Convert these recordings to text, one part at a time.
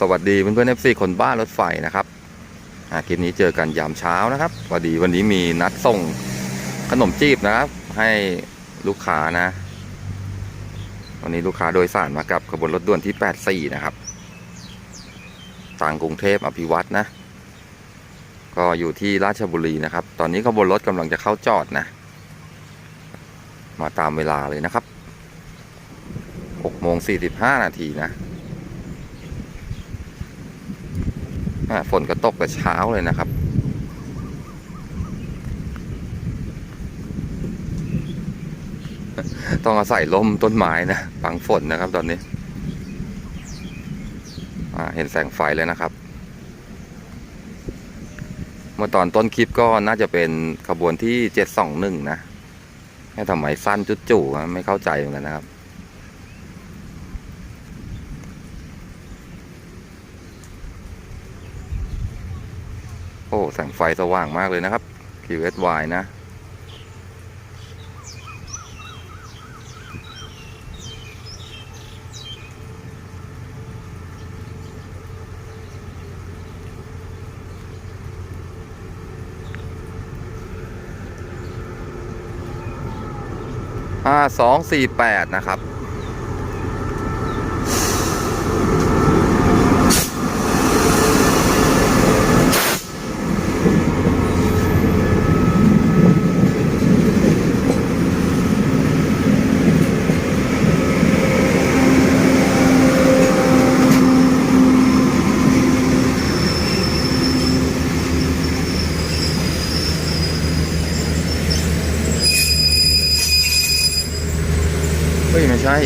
สวัสดีเพื่อนๆเอฟซีคนบ้านรถไฟนะครับอ่าคลิปนี้เจอกันยามเช้านะครับพอดีวันนี้มีนัดส่งขนมจีบนะครับ ให้ลูกค้านะ วันนี้ลูกค้าโดยสารมากับขบวนรถด่วนที่ 84 นะครับทางกรุงเทพอภิวัตนะ ก็อยู่ที่ราชบุรีนะครับ ตอนนี้ขบวนรถกำลังจะเข้าจอดนะ มาตามเวลาเลยนะครับ6โมง45นาทีนะ อะ ฝนก็ตกแต่เช้าเลยนะครับ ต้องอาศัยลมต้นไม้นะบังฝนนะครับตอนนี้เห็นแสงไฟเลยนะครับ เมื่อตอนต้นคลิปก็น่าจะเป็นขบวนที่เจ็ดสองหนึ่งนะแค่ทำไมสั้นจุดจู่ๆอะไม่เข้าใจเหมือนกันนะครับ อ้แสงไฟสว่างมากเลยนะครับ QSY นะห้าสองสี่แปดนะครับ ฮ้ยไม่ใช่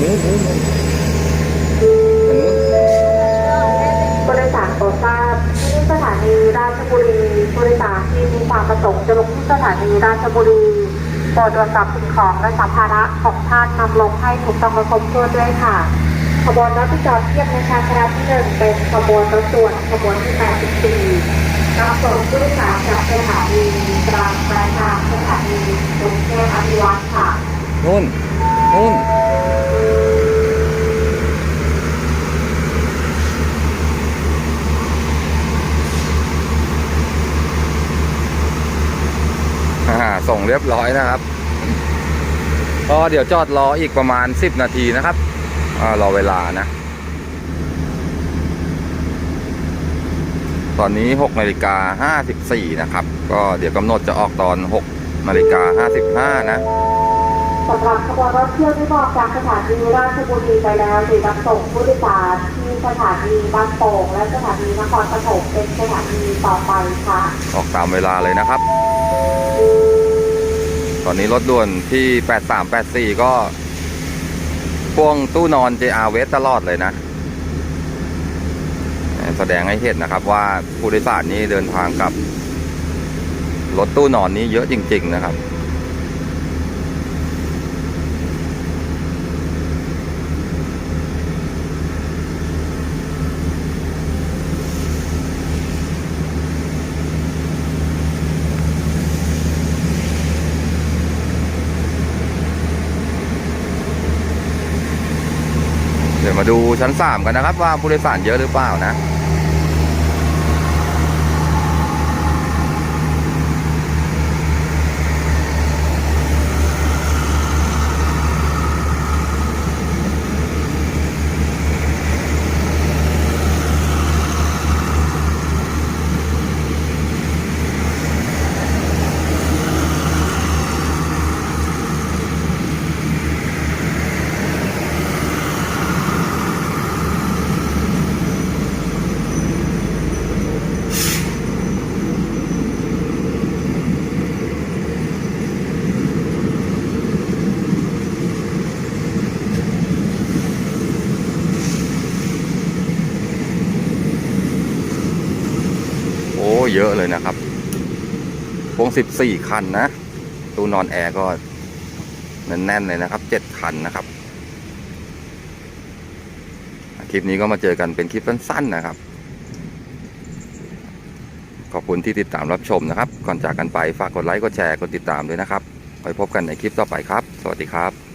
นู้นนู้นนู้นอันนู้นผู้โดยสารโปรดทราบที่สถานีราชบุรีผู้โดยสารที่มีความประสงค์จะลงที่สถานีราชบุรีโปรดตรวจสอบสิ่งของและสัมภาระของท่านนำลงให้ถูกต้องและครบถ้วนด้วยค่ะขบวนรถที่จอดเทียบในชานชาลาที่หนึ่งเป็นขบวนรถด่วนขบวนที่ 84นำส่งผู้โดยสารจากสถานีตรังไปทางสถานีกรุงเทพอภิวัตรค่ะ นู้นนู้นอ่าส่งเรียบร้อยนะครับก็เดี๋ยวจอดรออีกประมาณ 10 นาทีนะครับอรอเวลานะ ตอนนี้6นาฬิกา54นะครับ ก็เดี๋ยวกำหนดจะออกตอน6นาฬิกา55นะ สำหรับขบวนรถเที่ยวที่บอกจากสถานีราชบุรีไปแล้วหรือรับส่งผู้โดยสารที่สถานีบางโป่งและสถานีนครปฐมเป็นสถานีต่อไปค่ะ ออกตามเวลาเลยนะครับ ตอนนี้รถด่วนที่ 8384 ก็พ่วงตู้นอน JR w e s ตลอดเลยนะ แสดงให้เห็นนะครับว่าผู้โดยสารนี่เดินทางกับรถตู้นอนนี้เยอะจริง ๆ นะครับ มาดูชั้น 3 กันนะครับ ว่าผู้โดยสารเยอะหรือเปล่านะ เยอะเลยนะครับวงสิบสี่คันนะ ตู้นอนแอร์ก็แน่นๆเลยนะครับเจ็ดคันนะครับ คลิปนี้ก็มาเจอกันเป็นคลิปสั้นๆนะครับ ขอบคุณที่ติดตามรับชมนะครับ ก่อนจากกันไปฝากกดไลค์ กดแชร์ กดติดตามด้วยนะครับไว้พบกันในคลิปต่อไปครับ สวัสดีครับ